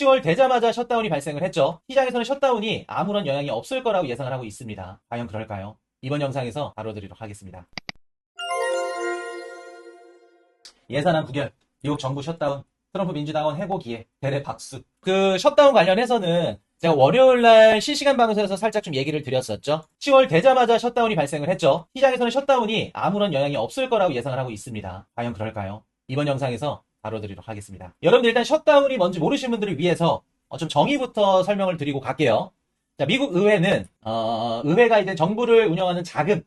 10월 되자마자 셧다운이 발생을 했죠. 시장에서는 셧다운이 아무런 영향이 없을 거라고 예상을 하고 있습니다. 과연 그럴까요? 이번 영상에서 다뤄드리도록 하겠습니다. 예산안 부결, 미국 정부 셧다운, 트럼프 민주당원 해고 기에 대대 박수. 그 셧다운 관련해서는 제가 월요일 날 실시간 방송에서 살짝 좀 얘기를 드렸었죠. 10월 되자마자 셧다운이 발생을 했죠. 시장에서는 셧다운이 아무런 영향이 없을 거라고 예상을 하고 있습니다. 과연 그럴까요? 이번 영상에서 다뤄드리도록 하겠습니다. 여러분들 일단 셧다운이 뭔지 모르시는 분들을 위해서 어, 좀 정의부터 설명을 드리고 갈게요. 자, 미국 의회는 어, 의회가 이제 정부를 운영하는 자금,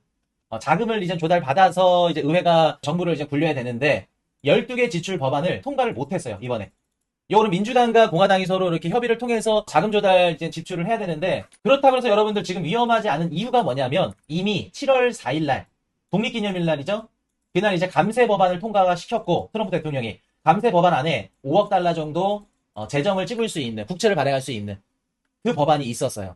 어, 자금을 이제 조달받아서 이제 의회가 정부를 이제 굴려야 되는데 12개 지출 법안을 통과를 못 했어요, 이번에. 요거는 민주당과 공화당이 서로 이렇게 협의를 통해서 자금 조달 이제 지출을 해야 되는데, 그렇다고 해서 여러분들 지금 위험하지 않은 이유가 뭐냐면, 이미 7월 4일 날, 독립기념일 날이죠? 그날 이제 감세 법안을 통과가 시켰고, 트럼프 대통령이 감세 법안 안에 5억 달러 정도 어, 재정을 찍을 수 있는, 국채를 발행할 수 있는 그 법안이 있었어요.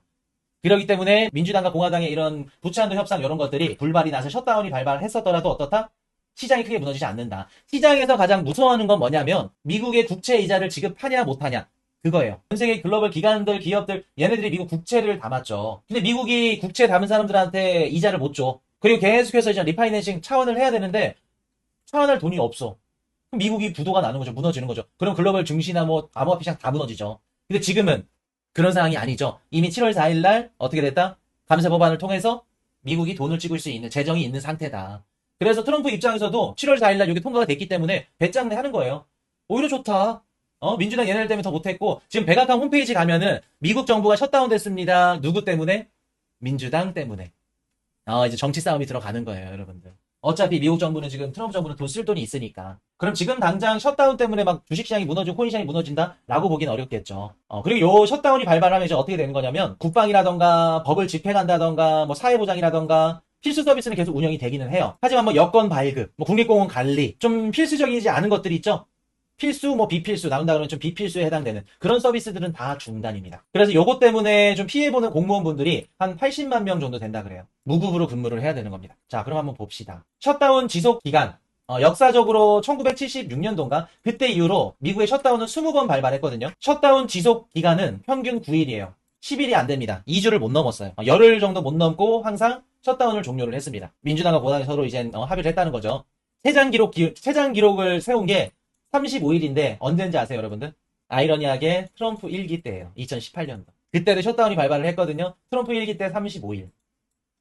그렇기 때문에 민주당과 공화당의 이런 부채한도 협상 이런 것들이 불발이 나서 셧다운이 발발을 했었더라도 어떻다? 시장이 크게 무너지지 않는다. 시장에서 가장 무서워하는 건 뭐냐면 미국의 국채 이자를 지급하냐 못하냐 그거예요. 전 세계 글로벌 기관들, 기업들 얘네들이 미국 국채를 담았죠. 근데 미국이 국채 담은 사람들한테 이자를 못 줘. 그리고 계속해서 이제 리파이낸싱 차원을 해야 되는데 차원할 돈이 없어. 미국이 부도가 나는 거죠. 무너지는 거죠. 그럼 글로벌 증시나 뭐 암호화폐 시장 다 무너지죠. 근데 지금은 그런 상황이 아니죠. 이미 7월 4일 날 어떻게 됐다? 감세 법안을 통해서 미국이 돈을 찍을 수 있는 재정이 있는 상태다. 그래서 트럼프 입장에서도 7월 4일날 여기 통과가 됐기 때문에 배짱내 하는 거예요. 오히려 좋다. 어, 민주당 얘네들 때문에 더 못했고, 지금 백악관 홈페이지 가면은 미국 정부가 셧다운 됐습니다. 누구 때문에? 민주당 때문에. 어, 이제 정치 싸움이 들어가는 거예요, 여러분들. 어차피 미국 정부는 지금 트럼프 정부는 돈 쓸 돈이 있으니까. 그럼 지금 당장 셧다운 때문에 막 주식시장이 무너지고 코인시장이 무너진다라고 보기는 어렵겠죠. 어, 그리고 요 셧다운이 발발하면 이제 어떻게 되는 거냐면 국방이라던가 법을 집행한다던가 뭐 사회보장이라던가 필수 서비스는 계속 운영이 되기는 해요. 하지만 뭐 여권 발급, 뭐 국립공원 관리, 좀 필수적이지 않은 것들이 있죠. 필수, 뭐 비필수, 나온다 그러면 좀 비필수에 해당되는 그런 서비스들은 다 중단입니다. 그래서 요것 때문에 좀 피해보는 공무원분들이 한 80만 명 정도 된다 그래요. 무급으로 근무를 해야 되는 겁니다. 자, 그럼 한번 봅시다. 셧다운 지속 기간. 어, 역사적으로 1976년도인가? 그때 이후로 미국의 셧다운은 20번 발발했거든요. 셧다운 지속 기간은 평균 9일이에요. 10일이 안 됩니다. 2주를 못 넘었어요. 어, 열흘 정도 못 넘고 항상 셧다운을 종료를 했습니다. 민주당과 공당이 서로 이제 어, 합의를 했다는 거죠. 세장 기록, 기, 세장 기록을 세운 게 35일인데 언제인지 아세요, 여러분들? 아이러니하게 트럼프 1기 때예요. 2018년도. 그때도 셧다운이 발발을 했거든요. 트럼프 1기 때 35일.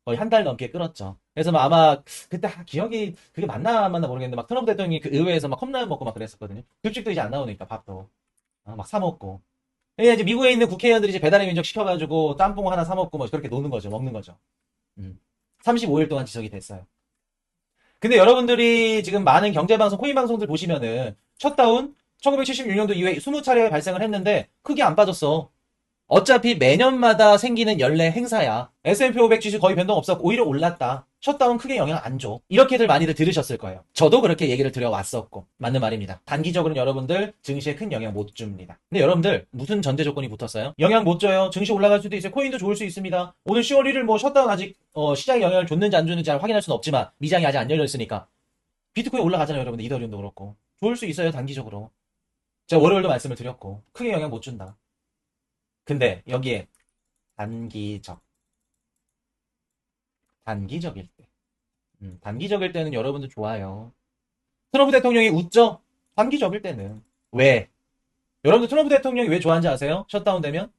거의 한 달 넘게 끌었죠. 그래서 막 아마 그때 아, 기억이 그게 맞나 안 맞나 모르겠는데 막 트럼프 대통령이 그 의회에서 막 컵라면 먹고 막 그랬었거든요. 급식도 이제 안 나오니까 밥도 어, 막사 먹고. 예, 이제 미국에 있는 국회의원들이 이제 배달의 민족 시켜가지고 짬뽕 하나 사 먹고 뭐 그렇게 노는 거죠, 먹는 거죠. 음. 35일 동안 지속이 됐어요. 근데 여러분들이 지금 많은 경제방송, 코인 방송들 보시면은 셧다운 1976년도 이후에 20차례 발생을 했는데 크게 안 빠졌어. 어차피 매년마다 생기는 연례 행사야. S&P 500 지수 거의 변동 없었고 오히려 올랐다. 셧다운 크게 영향 안 줘. 이렇게들 많이들 들으셨을 거예요. 저도 그렇게 얘기를 드려왔었고 맞는 말입니다. 단기적으로는 여러분들 증시에 큰 영향 못 줍니다. 근데 여러분들 무슨 전제 조건이 붙었어요? 영향 못 줘요. 증시 올라갈 수도 있어요. 코인도 좋을 수 있습니다. 오늘 10월 1일 뭐 셧다운 아직 어, 시장에 영향을 줬는지 안 줬는지 확인할 수는 없지만 미장이 아직 안 열려 있으니까 비트코인 올라가잖아요, 여러분들. 이더리움도 그렇고 좋을 수 있어요, 단기적으로. 제가 월요일도 말씀을 드렸고 크게 영향 못 준다. 근데 여기에 단기적 단기적일 때 음, 단기적일 때는 여러분들 좋아요 트럼프 대통령이 웃죠? 단기적일 때는 왜? 여러분들 트럼프 대통령이 왜 좋아하는지 아세요? 셧다운 되면?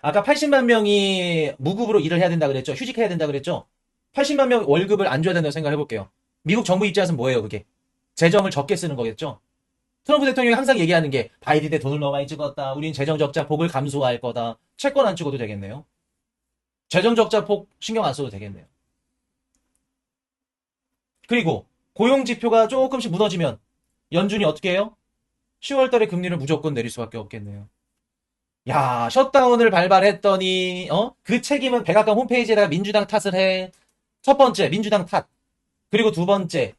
아까 80만 명이 무급으로 일을 해야 된다 그랬죠? 휴직해야 된다 그랬죠? 80만 명 월급을 안 줘야 된다고 생각해 볼게요 미국 정부 입장에서는 뭐예요 그게? 재정을 적게 쓰는 거겠죠? 트럼프 대통령이 항상 얘기하는 게 바이든 때 돈을 너무 많이 찍었다. 우린 재정 적자 폭을 감소할 거다. 채권 안 찍어도 되겠네요. 재정 적자 폭 신경 안 써도 되겠네요. 그리고 고용 지표가 조금씩 무너지면 연준이 어떻게 해요? 10월 달에 금리를 무조건 내릴 수밖에 없겠네요. 야, 셧다운을 발발했더니 어? 그 책임은 백악관 홈페이지에다가 민주당 탓을 해. 첫 번째, 민주당 탓. 그리고 두 번째,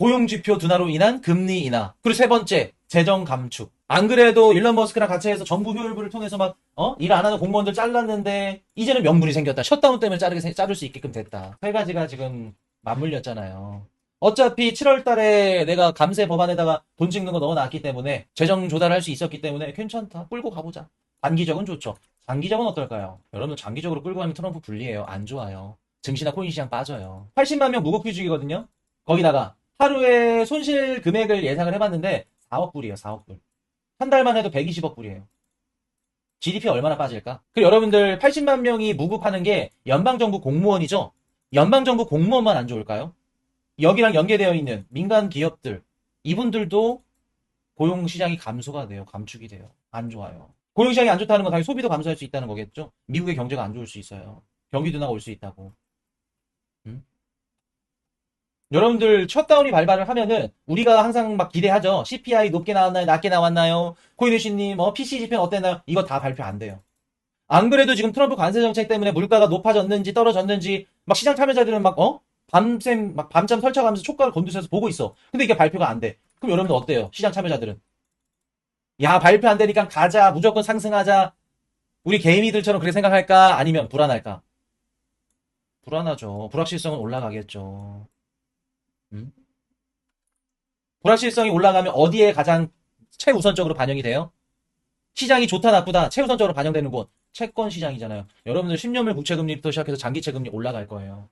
고용지표 둔화로 인한 금리 인하. 그리고 세 번째, 재정 감축. 안 그래도 일론 머스크랑 같이 해서 정부 효율부를 통해서 막, 어? 일 안 하는 공무원들 잘랐는데, 이제는 명분이 생겼다. 셔다운 때문에 자르게, 자를 수 있게끔 됐다. 세 가지가 지금 맞물렸잖아요. 어차피 7월 달에 내가 감세 법안에다가 돈 찍는 거 넣어놨기 때문에 재정 조달할 수 있었기 때문에 괜찮다. 끌고 가보자. 단기적은 좋죠. 장기적은 어떨까요? 여러분 장기적으로 끌고 가면 트럼프 불리해요. 안 좋아요. 증시나 코인 시장 빠져요. 80만 명 무급휴직이거든요. 거기다가 하루에 손실 금액을 예상을 해봤는데 4억 불이에요. 4억 불. 한 달만 해도 120억 불이에요. GDP 얼마나 빠질까? 그리고 여러분들 80만 명이 무급하는 게 연방정부 공무원이죠? 연방정부 공무원만 안 좋을까요? 여기랑 연계되어 있는 민간 기업들, 이분들도 고용시장이 감소가 돼요. 감축이 돼요. 안 좋아요. 고용시장이 안 좋다는 건 당연히 소비도 감소할 수 있다는 거겠죠? 미국의 경제가 안 좋을 수 있어요. 경기 둔화가 올 수 있다고. 음? 여러분들 셧다운이 발발을 하면은 우리가 항상 막 기대하죠. CPI 높게 나왔나요? 낮게 나왔나요? 코인유씨님, 어, PC 지표 어땠나요? 이거 다 발표 안 돼요. 안 그래도 지금 트럼프 관세 정책 때문에 물가가 높아졌는지 떨어졌는지 막 시장 참여자들은 막 어? 밤샘 막 밤잠 설쳐가면서 촉각을 곤두세워서 보고 있어. 근데 이게 발표가 안 돼. 그럼 여러분들 어때요? 시장 참여자들은 야 발표 안 되니까 가자 무조건 상승하자. 우리 개미들처럼 그렇게 생각할까? 아니면 불안할까? 불안하죠. 불확실성은 올라가겠죠. 음? 불확실성이 올라가면 어디에 가장 최우선적으로 반영이 돼요? 시장이 좋다 나쁘다 최우선적으로 반영되는 곳 채권 시장이잖아요. 여러분들 10년물 국채금리부터 시작해서 장기채금리 올라갈 거예요.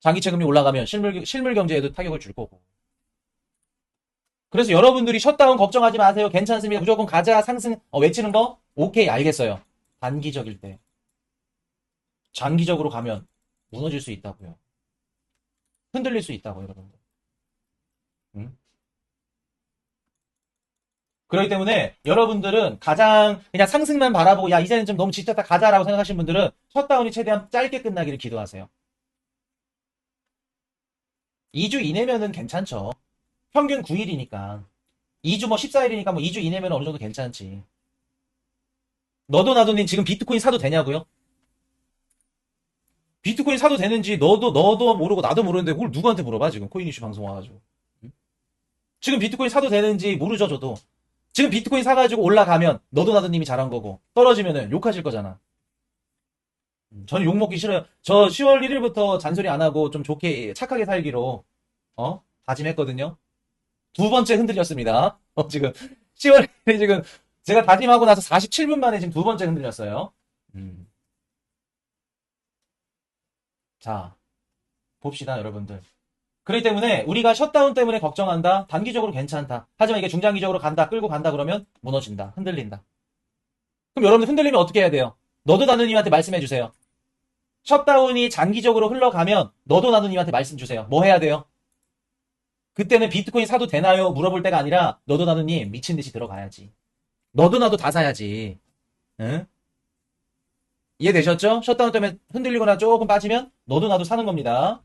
장기채금리 올라가면 실물 실물 경제에도 타격을 줄 거고. 그래서 여러분들이 셧다운 걱정하지 마세요. 괜찮습니다. 무조건 가자 상승 어, 외치는 거 오케이 알겠어요. 단기적일 때 장기적으로 가면 무너질 수 있다고요. 흔들릴 수 있다고 여러분들. 응? 그렇기 때문에 여러분들은 가장 그냥 상승만 바라보고 야 이제는 좀 너무 지쳤다 가자라고 생각하시는 분들은 셧다운이 최대한 짧게 끝나기를 기도하세요. 2주 이내면은 괜찮죠. 평균 9일이니까. 2주 뭐 14일이니까 뭐 2주 이내면 어느 정도 괜찮지. 너도 나도 님 지금 비트코인 사도 되냐고요? 비트코인 사도 되는지 너도 너도 모르고 나도 모르는데 그걸 누구한테 물어봐? 지금 코인 이슈 방송 와가지고. 응? 지금 비트코인 사도 되는지 모르죠 저도. 지금 비트코인 사가지고 올라가면 너도 나도 님이 잘한 거고 떨어지면은 욕하실 거잖아. 음, 저는 욕 먹기 싫어요. 저 10월 1일부터 잔소리 안 하고 좀 좋게 착하게 살기로 어? 다짐했거든요. 두 번째 흔들렸습니다. 어 지금 10월 1일 지금 제가 다짐하고 나서 47분 만에 지금 두 번째 흔들렸어요. 음. 자, 봅시다, 여러분들. 그렇기 때문에 우리가 셧다운 때문에 걱정한다. 단기적으로 괜찮다. 하지만 이게 중장기적으로 간다. 끌고 간다. 그러면 무너진다. 흔들린다. 그럼 여러분들 흔들리면 어떻게 해야 돼요? 너도 나누님한테 말씀해 주세요. 셧다운이 장기적으로 흘러가면 너도 나누님한테 말씀 주세요. 뭐 해야 돼요? 그때는 비트코인 사도 되나요? 물어볼 때가 아니라 너도 나누님 미친 듯이 들어가야지. 너도 나도 다 사야지. 응? 이해되셨죠? 셧다운 때문에 흔들리거나 조금 빠지면 너도 나도 사는 겁니다.